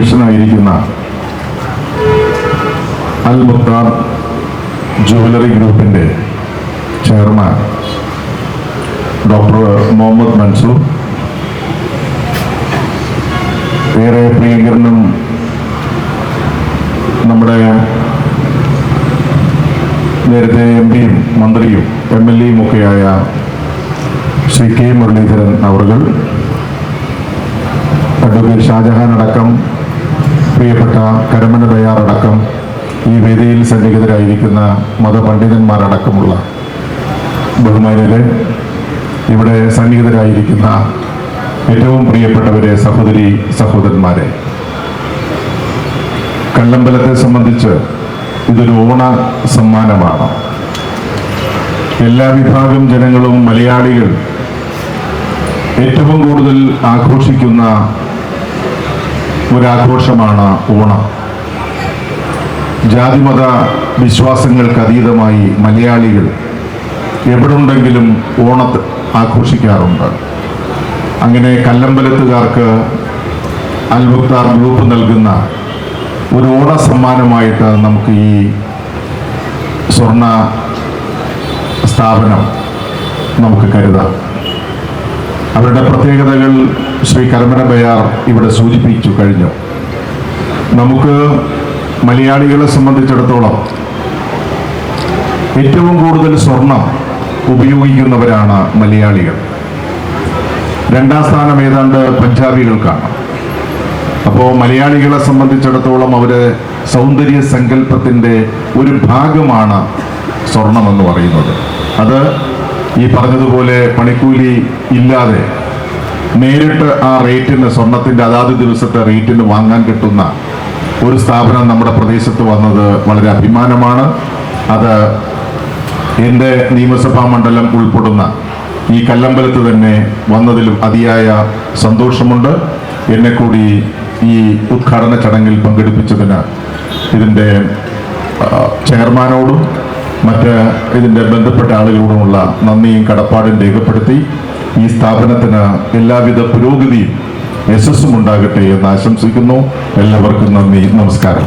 നടക്കുന്ന Al Muttar jewellery ഗ്രൂപ്പിന്റെ chairman doctor Muhammad Mansoor ഏറെ പ്രിയങ്കരനും നമ്മുടെ നേരത്തെ എം പിയും മന്ത്രിയും എം എൽ എയും ഒക്കെയായ ശ്രീ കെ മുരളീധരൻ അവർ അഡ്വക്കേറ്റ് ഷാജഹാൻ അടക്കം പ്രിയപ്പെട്ട കരമന ദയാറടക്കം ഈ വേദിയിൽ സന്നിഹിതരായിരിക്കുന്ന മതപണ്ഡിതന്മാരടക്കമുള്ള ബഹുമാനരെ ഇവിടെ സന്നിഹിതരായിരിക്കുന്ന ഏറ്റവും പ്രിയപ്പെട്ടവരെ സഹോദരി സഹോദരന്മാരെ. കല്ലമ്പലത്തെ സംബന്ധിച്ച് ഇതൊരു ഓണ സമ്മാനമാണ്. എല്ലാ വിഭാഗം ജനങ്ങളും മലയാളികൾ ഏറ്റവും കൂടുതൽ ആഘോഷിക്കുന്ന ഒരാഘോഷമാണ് ഓണം. ജാതിമത വിശ്വാസങ്ങൾക്ക് അതീതമായി മലയാളികൾ എവിടുണ്ടെങ്കിലും ഓണത്ത് ആഘോഷിക്കാറുണ്ട്. അങ്ങനെ കല്ലമ്പലത്തുകാർക്ക് അൽമുക്താർ ഗ്രൂപ്പ് നൽകുന്ന ഒരു ഓണ സമ്മാനമായിട്ട് നമുക്ക് ഈ സ്വർണ സ്ഥാപനം നമുക്ക് കരുതാം. അവരുടെ പ്രത്യേകതകൾ ശ്രീ കരമന ബയാർ ഇവിടെ സൂചിപ്പിച്ചു കഴിഞ്ഞു. നമുക്ക് മലയാളികളെ സംബന്ധിച്ചിടത്തോളം ഏറ്റവും കൂടുതൽ സ്വർണം ഉപയോഗിക്കുന്നവരാണ് മലയാളികൾ. രണ്ടാം സ്ഥാനം ഏതാണ്ട് പഞ്ചാബികൾക്കാണ്. അപ്പോൾ മലയാളികളെ സംബന്ധിച്ചിടത്തോളം അവർ സൗന്ദര്യ സങ്കല്പത്തിന്റെ ഒരു ഭാഗമാണ് സ്വർണമെന്ന് പറയുന്നത്. അത് ഈ പറഞ്ഞതുപോലെ പണിക്കൂലി ഇല്ലാതെ നേരിട്ട് ആ റേറ്റിന് സ്വർണത്തിന്റെ അതാത് ദിവസത്തെ റേറ്റിന് വാങ്ങാൻ കിട്ടുന്ന ഒരു സ്ഥാപനം നമ്മുടെ പ്രദേശത്ത് വന്നത് വളരെ അഭിമാനമാണ്. അത് എന്റെ നിയമസഭാ മണ്ഡലം ഉൾപ്പെടുന്ന ഈ കല്ലമ്പലത്ത് തന്നെ വന്നതിലും അതിയായ സന്തോഷമുണ്ട്. എന്നെ കൂടി ഈ ഉദ്ഘാടന ചടങ്ങിൽ പങ്കെടുപ്പിച്ചതിന് ഇതിന്റെ ചെയർമാനോടും മറ്റ് ഇതിന്റെ ബന്ധപ്പെട്ട ആളുകളോടുമുള്ള നന്ദിയും കടപ്പാടും രേഖപ്പെടുത്തി ഈ സ്ഥാപനത്തിന് എല്ലാവിധ പുരോഗതിയും യശസ്സും ഉണ്ടാകട്ടെ എന്ന് ആശംസിക്കുന്നു. എല്ലാവർക്കും നന്ദി നമസ്കാരം.